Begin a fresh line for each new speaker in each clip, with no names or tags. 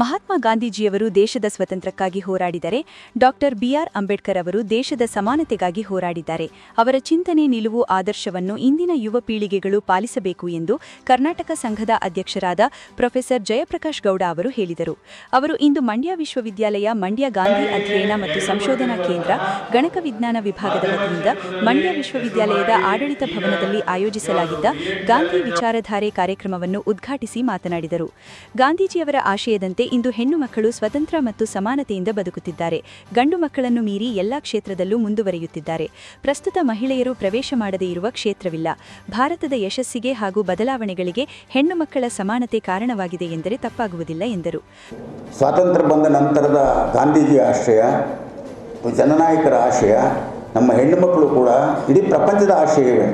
ಮಹಾತ್ಮ ಗಾಂಧೀಜಿಯವರು ದೇಶದ ಸ್ವತಂತ್ರಕ್ಕಾಗಿ ಹೋರಾಡಿದರೆ, ಡಾಕ್ಟರ್ ಬಿಆರ್ ಅಂಬೇಡ್ಕರ್ ಅವರು ದೇಶದ ಸಮಾನತೆಗಾಗಿ ಹೋರಾಡಿದ್ದಾರೆ. ಅವರ ಚಿಂತನೆ, ನಿಲುವು, ಆದರ್ಶವನ್ನು ಇಂದಿನ ಯುವ ಪೀಳಿಗೆಗಳು ಪಾಲಿಸಬೇಕು ಎಂದು ಕರ್ನಾಟಕ ಸಂಘದ ಅಧ್ಯಕ್ಷರಾದ ಪ್ರೊಫೆಸರ್ ಜಯಪ್ರಕಾಶ್ ಗೌಡ ಅವರು ಹೇಳಿದರು. ಅವರು ಇಂದು ಮಂಡ್ಯ ವಿಶ್ವವಿದ್ಯಾಲಯ, ಮಂಡ್ಯ ಗಾಂಧಿ ಅಧ್ಯಯನ ಮತ್ತು ಸಂಶೋಧನಾ ಕೇಂದ್ರ, ಗಣಕ ವಿಜ್ಞಾನ ವಿಭಾಗದ ವತಿಯಿಂದ ಮಂಡ್ಯ ವಿಶ್ವವಿದ್ಯಾಲಯದ ಆಡಳಿತ ಭವನದಲ್ಲಿ ಆಯೋಜಿಸಲಾಗಿದ್ದ ಗಾಂಧಿ ವಿಚಾರಧಾರೆ ಕಾರ್ಯಕ್ರಮವನ್ನು ಉದ್ಘಾಟಿಸಿ ಮಾತನಾಡಿದರು. ಗಾಂಧೀಜಿಯವರ ಆಶಯದಂತೆ ಇಂದು ಹೆಣ್ಣು ಮಕ್ಕಳು ಸ್ವತಂತ್ರ ಮತ್ತು ಸಮಾನತೆಯಿಂದ ಬದುಕುತ್ತಿದ್ದಾರೆ. ಗಂಡು ಮಕ್ಕಳನ್ನು ಮೀರಿ ಎಲ್ಲಾ ಕ್ಷೇತ್ರದಲ್ಲೂ ಮುಂದುವರಿಯುತ್ತಿದ್ದಾರೆ. ಪ್ರಸ್ತುತ ಮಹಿಳೆಯರು ಪ್ರವೇಶ ಮಾಡದೇ ಇರುವ ಕ್ಷೇತ್ರವಿಲ್ಲ. ಭಾರತದ ಯಶಸ್ಸಿಗೆ ಹಾಗೂ ಬದಲಾವಣೆಗಳಿಗೆ ಹೆಣ್ಣು ಮಕ್ಕಳ ಸಮಾನತೆ ಕಾರಣವಾಗಿದೆ ಎಂದರೆ ತಪ್ಪಾಗುವುದಿಲ್ಲ ಎಂದರು.
ಸ್ವಾತಂತ್ರ್ಯ ಬಂದ ನಂತರದ ಗಾಂಧೀಜಿ ಆಶಯ ಜನನಾಯಕರ ಆಶಯ ನಮ್ಮ ಹೆಣ್ಣು ಮಕ್ಕಳು ಕೂಡ ಇಡೀ ಪ್ರಪಂಚದ ಆಶಯವೇ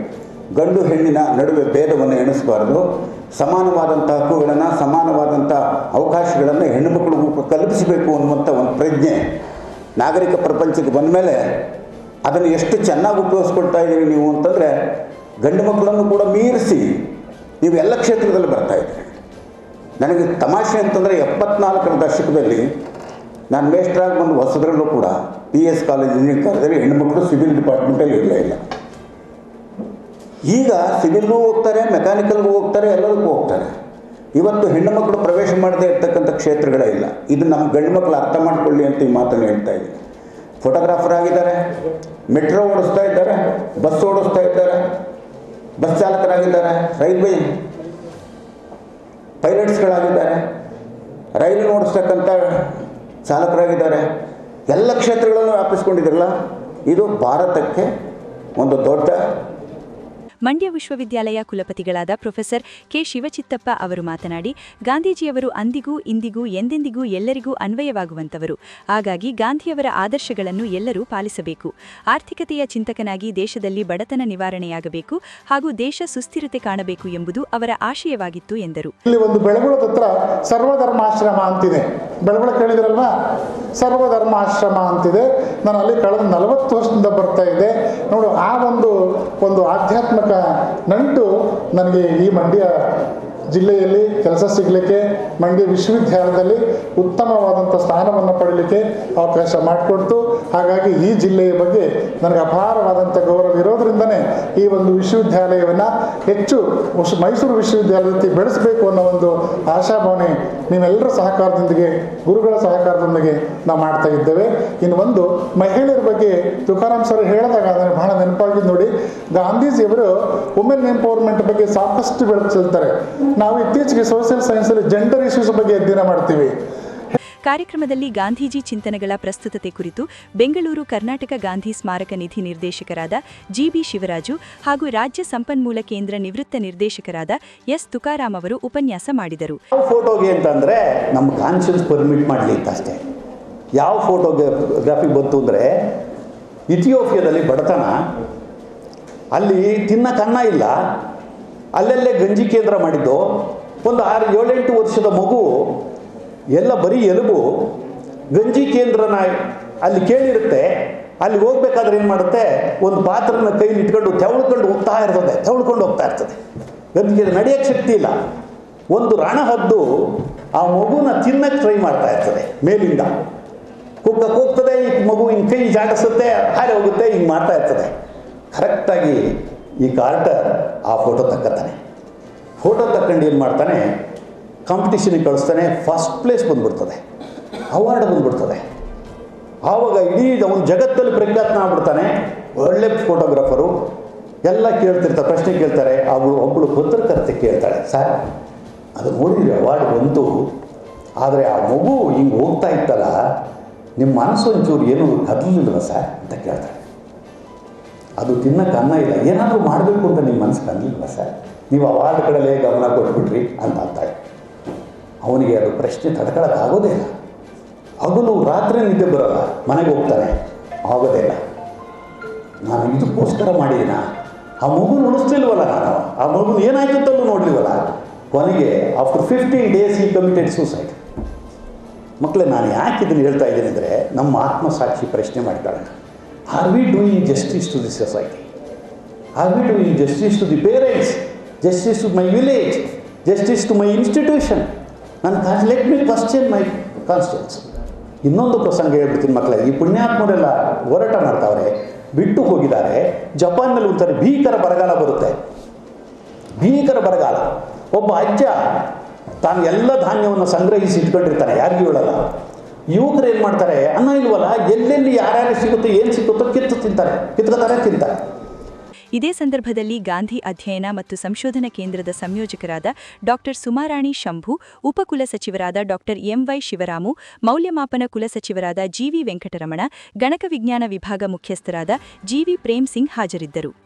ಗಂಡು ಹೆಣ್ಣಿನ ನಡುವೆ ಭೇದವನ್ನು ಎಣಿಸಬಾರದು. ಸಮಾನವಾದಂಥ ಹಕ್ಕುಗಳನ್ನು, ಸಮಾನವಾದಂಥ ಅವಕಾಶಗಳನ್ನು ಹೆಣ್ಣು ಮಕ್ಕಳಿಗೂ ಕಲ್ಪಿಸಬೇಕು ಅನ್ನುವಂಥ ಒಂದು ಪ್ರಜ್ಞೆ ನಾಗರಿಕ ಪ್ರಪಂಚಕ್ಕೆ ಬಂದ ಮೇಲೆ ಅದನ್ನು ಎಷ್ಟು ಚೆನ್ನಾಗಿ ಉಪಯೋಗಿಸ್ಕೊಳ್ತಾ ಇದ್ದೀರಿ ನೀವು ಅಂತಂದರೆ ಗಂಡು ಮಕ್ಕಳನ್ನು ಕೂಡ ಮೀರಿಸಿ ನೀವು ಎಲ್ಲ ಕ್ಷೇತ್ರದಲ್ಲಿ ಬರ್ತಾ ಇದ್ದೀರಿ. ನನಗೆ ತಮಾಷೆ ಅಂತಂದರೆ ಎಪ್ಪತ್ನಾಲ್ಕರ ದಶಕದಲ್ಲಿ ನಾನು ಮೇಸ್ಟ್ರಾಗಿ ಬಂದು ಹೊಸದ್ರಲ್ಲೂ ಕೂಡ ಪಿ ಎಸ್ ಕಾಲೇಜ್ ಇಂಜಿನಿಯರಿಂಗ್ ಕಾಲೇಜಲ್ಲಿ ಹೆಣ್ಣುಮಕ್ಕಳು ಸಿವಿಲ್ ಡಿಪಾರ್ಟ್ಮೆಂಟಲ್ಲಿ ಇರಲೇ ಇಲ್ಲ. ಈಗ ಸಿವಿಲ್ಗೂ ಹೋಗ್ತಾರೆ, ಮೆಕ್ಯಾನಿಕಲ್ಗೂ ಹೋಗ್ತಾರೆ, ಎಲ್ಲದಕ್ಕೂ ಹೋಗ್ತಾರೆ. ಇವತ್ತು ಹೆಣ್ಣು ಮಕ್ಕಳು ಪ್ರವೇಶ ಮಾಡದೇ ಇರ್ತಕ್ಕಂಥ ಕ್ಷೇತ್ರಗಳೇ ಇಲ್ಲ. ಇದು ನಮ್ಮ ಗಂಡು ಮಕ್ಕಳು ಅರ್ಥ ಮಾಡ್ಕೊಳ್ಳಿ ಅಂತ ಈ ಮಾತನ್ನು ಹೇಳ್ತಾ ಇದ್ದೀನಿ. ಫೋಟೋಗ್ರಾಫರ್ ಆಗಿದ್ದಾರೆ ಮೆಟ್ರೋ ಓಡಿಸ್ತಾ ಇದ್ದಾರೆ ಬಸ್ ಓಡಿಸ್ತಾ ಇದ್ದಾರೆ ಬಸ್ ಚಾಲಕರಾಗಿದ್ದಾರೆ, ರೈಲ್ವೆ ಪೈಲಟ್ಸ್ಗಳಾಗಿದ್ದಾರೆ ರೈಲು ಓಡಿಸ್ತಕ್ಕಂಥ ಚಾಲಕರಾಗಿದ್ದಾರೆ. ಎಲ್ಲ ಕ್ಷೇತ್ರಗಳನ್ನು ವ್ಯಾಪಿಸ್ಕೊಂಡಿದ್ರಲ್ಲ ಇದು ಭಾರತಕ್ಕೆ ಒಂದು ದೊಡ್ಡ
ಮಂಡ್ಯ ವಿಶ್ವವಿದ್ಯಾಲಯ ಕುಲಪತಿಗಳಾದ ಪ್ರೊಫೆಸರ್ ಕೆ ಶಿವಚಿತ್ತಪ್ಪ ಅವರು ಮಾತನಾಡಿ, ಗಾಂಧೀಜಿಯವರು ಅಂದಿಗೂ ಇಂದಿಗೂ ಎಂದೆಂದಿಗೂ ಎಲ್ಲರಿಗೂ ಅನ್ವಯವಾಗುವಂತವರು ಹಾಗಾಗಿ ಗಾಂಧಿಯವರ ಆದರ್ಶಗಳನ್ನು ಎಲ್ಲರೂ ಪಾಲಿಸಬೇಕು. ಆರ್ಥಿಕತೆಯ ಚಿಂತಕನಾಗಿ ದೇಶದಲ್ಲಿ ಬಡತನ ನಿವಾರಣೆಯಾಗಬೇಕು ಹಾಗೂ ದೇಶ ಸುಸ್ಥಿರತೆ ಕಾಣಬೇಕು ಎಂಬುದು ಅವರ ಆಶಯವಾಗಿತ್ತು ಎಂದರು.
ಇಲ್ಲಿ ಒಂದು ಹತ್ರ ಸರ್ವಧರ್ಮಾಶ್ರಮ ಅಂತಿದೆ. ಬೆಳಗುಳ ಕೇಳಿದ್ರಲ್ವಾ? ಸರ್ವಧರ್ಮಾಶ್ರಮ ಅಂತಿದೆ. ನಾನು ಅಲ್ಲಿ ಕಳೆದ ನಲವತ್ತು ವರ್ಷದಿಂದ ಬರ್ತಾ ಇದ್ದೆ. ನೋಡು, ಆ ಒಂದು ಒಂದು ಆಧ್ಯಾತ್ಮಿಕ ನಂಟು ನನಗೆ ಈ ಮಂಡ್ಯ ಜಿಲ್ಲೆಯಲ್ಲಿ ಕೆಲಸ ಸಿಗಲಿಕ್ಕೆ, ಮಂಡ್ಯ ವಿಶ್ವವಿದ್ಯಾಲಯದಲ್ಲಿ ಉತ್ತಮವಾದಂಥ ಸ್ಥಾನವನ್ನು ಪಡೀಲಿಕ್ಕೆ ಅವಕಾಶ ಮಾಡಿಕೊಡ್ತು. ಹಾಗಾಗಿ ಈ ಜಿಲ್ಲೆಯ ಬಗ್ಗೆ ನನಗೆ ಅಪಾರವಾದಂಥ ಗೌರವ ಇರೋದ್ರಿಂದನೇ ಈ ಒಂದು ವಿಶ್ವವಿದ್ಯಾಲಯವನ್ನು ಹೆಚ್ಚು ಮೈಸೂರು ವಿಶ್ವವಿದ್ಯಾಲಯದಲ್ಲಿ ಬೆಳೆಸಬೇಕು ಅನ್ನೋ ಒಂದು ಆಶಾಭಾವನೆ ನೀವೆಲ್ಲರ ಸಹಕಾರದೊಂದಿಗೆ, ಗುರುಗಳ ಸಹಕಾರದೊಂದಿಗೆ ನಾವು ಮಾಡ್ತಾ ಇದ್ದೇವೆ. ಇನ್ನು ಒಂದು ಮಹಿಳೆಯರ ಬಗ್ಗೆ ತುಕಾರಾಮ್ ಸರ್ ಹೇಳಿದಾಗ ನನಗೆ ಬಹಳ ನೆನಪಾಗಿದ್ದು ನೋಡಿ, ಗಾಂಧೀಜಿಯವರು ವುಮೆನ್ ಎಂಪವರ್ಮೆಂಟ್ ಬಗ್ಗೆ ಸಾಕಷ್ಟು ಬೆಳಕು ಚೆಲ್ತಾರೆ ನಾವು ಇತ್ತೀಚೆಗೆ ಸೋಷಿಯಲ್ ಸೈನ್ಸಲ್ಲಿ ಜೆಂಡರ್ ಇಶ್ಯೂಸ್ ಬಗ್ಗೆ ಅಧ್ಯಯನ ಮಾಡ್ತೀವಿ.
ಕಾರ್ಯಕ್ರಮದಲ್ಲಿ ಗಾಂಧೀಜಿ ಚಿಂತನೆಗಳ ಪ್ರಸ್ತುತತೆ ಕುರಿತು ಬೆಂಗಳೂರು ಕರ್ನಾಟಕ ಗಾಂಧಿ ಸ್ಮಾರಕ ನಿಧಿ ನಿರ್ದೇಶಕರಾದ ಜಿಬಿ ಶಿವರಾಜು ಹಾಗೂ ರಾಜ್ಯ ಸಂಪನ್ಮೂಲ ಕೇಂದ್ರ ನಿವೃತ್ತ ನಿರ್ದೇಶಕರಾದ ಎಸ್ ತುಕಾರಾಮ್ ಅವರು ಉಪನ್ಯಾಸ ಮಾಡಿದರು.
ಫೋಟೋಗೆ ಅಂತಂದ್ರೆ ನಮ್ಮ ಕಾನ್ಷಿಯನ್ಸ್ ಪರ್ಮಿಟ್ ಮಾಡಲಿ ಅಷ್ಟೇ. ಯಾವ ಫೋಟೋಗ್ರಾಫಿ ಬಂತು ಅಂದರೆ ಇಥಿಯೋಪಿಯಾದಲ್ಲಿ ಬಡತನ. ಅಲ್ಲಿ ತಿನ್ನಕ್ಕನ್ನ ಇಲ್ಲ. ಅಲ್ಲಲ್ಲೇ ಗಂಜಿ ಕೇಂದ್ರ ಮಾಡಿದ್ದು. ಒಂದು ಆರು ಏಳೆಂಟು ವರ್ಷದ ಮಗು ಎಲ್ಲ ಬರೀ ಎಲುಬು. ಗಂಜಿ ಕೇಂದ್ರನ ಅಲ್ಲಿ ಕೇಳಿರುತ್ತೆ, ಅಲ್ಲಿ ಹೋಗ್ಬೇಕಾದ್ರೆ ಏನು ಮಾಡುತ್ತೆ? ಒಂದು ಪಾತ್ರನ ಕೈಲಿ ಇಟ್ಕೊಂಡು ತೆವಳ್ಕೊಂಡು ಹೋಗ್ತಾ ಇರ್ತದೆ, ತೆವಳ್ಕೊಂಡು ಹೋಗ್ತಾ ಇರ್ತದೆ. ಗಂಜಿ ನಡೆಯೋಕ್ಕೆ ಶಕ್ತಿ ಇಲ್ಲ. ಒಂದು ರಣಹದ್ದು ಆ ಮಗುನ ತಿನ್ನಕ್ಕೆ ಟ್ರೈ ಮಾಡ್ತಾ ಇರ್ತದೆ, ಮೇಲಿಂದ. ಕುಕ್ಕಕ್ಕೆ ಹೋಗ್ತದೆ, ಈ ಮಗು ಹಿಂಗೆ ಕೈ ಜಾಡಿಸುತ್ತೆ ಹಾರಿ ಹೋಗುತ್ತೆ, ಹಿಂಗೆ ಮಾಡ್ತಾ ಇರ್ತದೆ. ಕರೆಕ್ಟಾಗಿ ಈ ಕಾರ್ಟರ್ ಆ ಫೋಟೋ ತಕ್ಕತ್ತಾನೆ ಫೋಟೋ ತಕ್ಕಂಡು ಏನು ಮಾಡ್ತಾನೆ? ಕಾಂಪಿಟಿಷನಿಗೆ ಕಳಿಸ್ತಾನೆ ಫಸ್ಟ್ ಪ್ಲೇಸ್ ಬಂದ್ಬಿಡ್ತದೆ. ಅವಾರ್ಡ್ ಬಂದ್ಬಿಡ್ತದೆ. ಆವಾಗ ಇಡೀ ಒಂದು ಜಗತ್ತಲ್ಲಿ ಪ್ರಖ್ಯಾತನ ಆಗ್ಬಿಡ್ತಾನೆ. ಒಳ್ಳೆ ಫೋಟೋಗ್ರಾಫರು ಎಲ್ಲ ಕೇಳ್ತಿರ್ತಾರೆ ಪ್ರಶ್ನೆ ಕೇಳ್ತಾರೆ. ಅವಳು ಒಬ್ಬಳು ಪತ್ರಕರ್ತೆ ಕೇಳ್ತಾಳೆ, ಸರ್, ಅದು ನೋಡಿದ್ರೆ ಅವಾರ್ಡ್ ಬಂತು. ಆದರೆ ಆ ಮಗು ಹಿಂಗೆ ಹೋಗ್ತಾ ಇತ್ತಲ್ಲ ನಿಮ್ಮ ಮನಸ್ಸು ಒಂಚೂರು ಏನು ಕದಲಿಲ್ವ ಸರ್? ಅಂತ ಕೇಳ್ತಾಳೆ. ಅದು ತಿನ್ನಕ್ಕೆ ಅನ್ನ ಇಲ್ಲ. ಏನಾದರೂ ಮಾಡಬೇಕು ಅಂತ ನಿಮ್ಮ ಮನಸ್ಸು ಕದಲಿಲ್ವ ಸರ್? ನೀವು ಅವಾರ್ಡ್ ಕಡೆಲೇ ಗಮನ ಕೊಟ್ಬಿಟ್ರಿ ಅಂತ ಅಂತಾಳೆ. ಅವನಿಗೆ ಅದು ಪ್ರಶ್ನೆ ತಡ್ಕೊಳ್ಳೋಕ್ಕಾಗೋದೇ ಇಲ್ಲ. ಹಗಲು ರಾತ್ರಿ ನಿದ್ದೆ ಬರೋಲ್ಲ, ಮನೆಗೆ ಹೋಗ್ತಾನೆ. ಆಗೋದೇ ಇಲ್ಲ. ನಾನು ಇದಕ್ಕೋಸ್ಕರ ಮಾಡಿದ್ದೀನ ಆ ಮಗು ಉಳಿಸ್ತಿಲ್ವಲ್ಲ ನಾನು? ಆ ಮಗುನ ಏನಾಯ್ತು ಅಂತಲೂ ನೋಡಲಿವಲ್ಲ? ಕೊನೆಗೆ ಆಫ್ಟರ್ ಫಿಫ್ಟೀನ್ ಡೇಸ್ ಈ ಕಮಿಟೆಡ್ ಸೂಸೈಡ್ ಮಕ್ಕಳೇ ನಾನು ಯಾಕೆ ಇದನ್ನು ಹೇಳ್ತಾ ಇದ್ದೀನಿ ಅಂದರೆ ನಮ್ಮ ಆತ್ಮಸಾಕ್ಷಿ ಪ್ರಶ್ನೆ ಮಾಡ್ತಾಳೆ are we doing justice to the society are we doing justice to the parents justice to my village justice to my institution ನನ್ನ let me question my constituents ಇನ್ನೊಂದು ಪ್ರಸಂಗ ಹೇಳ್ಬಿಡ್ತೀನಿ ಮಕ್ಕಳೇ, ಈ ಪುಣ್ಯಾತ್ಮರೆಲ್ಲ ಹೋರಾಟ ಮಾಡ್ತಾವ್ರೆ, ಬಿಟ್ಟು ಹೋಗಿದ್ದಾರೆ, ಜಪಾನ್ನಲ್ಲಿ ಒಂಥರ ಭೀಕರ ಬರಗಾಲ ಬರುತ್ತೆ. ಭೀಕರ ಬರಗಾಲ. ಒಬ್ಬ ಅಜ್ಜ ತಾನು ಎಲ್ಲ ಧಾನ್ಯವನ್ನು ಸಂಗ್ರಹಿಸಿ ಇಟ್ಕೊಂಡಿರ್ತಾನೆ, ಯಾರಿಗೂ ಹೇಳಲ್ಲ. ಯುವಕರು ಏನು ಮಾಡ್ತಾರೆ ಅನ್ನ ಇಲ್ವಲ್ಲ, ಎಲ್ಲೆಲ್ಲಿ ಯಾರ್ಯಾರು ಸಿಗುತ್ತೆ, ಏನು ಸಿಗುತ್ತೋ ಕಿತ್ತು ತಿಂತಾರೆ, ಕಿತ್ಕೋತಾರೆ, ತಿಂತಾರೆ.
ಇದೇ ಸಂದರ್ಭದಲ್ಲಿ ಗಾಂಧಿ ಅಧ್ಯಯನ ಮತ್ತು ಸಂಶೋಧನಾ ಕೇಂದ್ರದ ಸಂಯೋಜಕರಾದ ಡಾಕ್ಟರ್ ಸುಮಾರಾಣಿ ಶಂಭು ಉಪಕುಲ ಸಚಿವರಾದ ಡಾಕ್ಟರ್ ಎಂವೈ ಶಿವರಾಮು, ಮೌಲ್ಯಮಾಪನ ಕುಲಸಚಿವರಾದ ಜಿವಿ ವೆಂಕಟರಮಣ, ಗಣಕ ವಿಜ್ಞಾನ ವಿಭಾಗ ಮುಖ್ಯಸ್ಥರಾದ ಜಿವಿ ಪ್ರೇಮ್ ಸಿಂಗ್ ಹಾಜರಿದ್ದರು.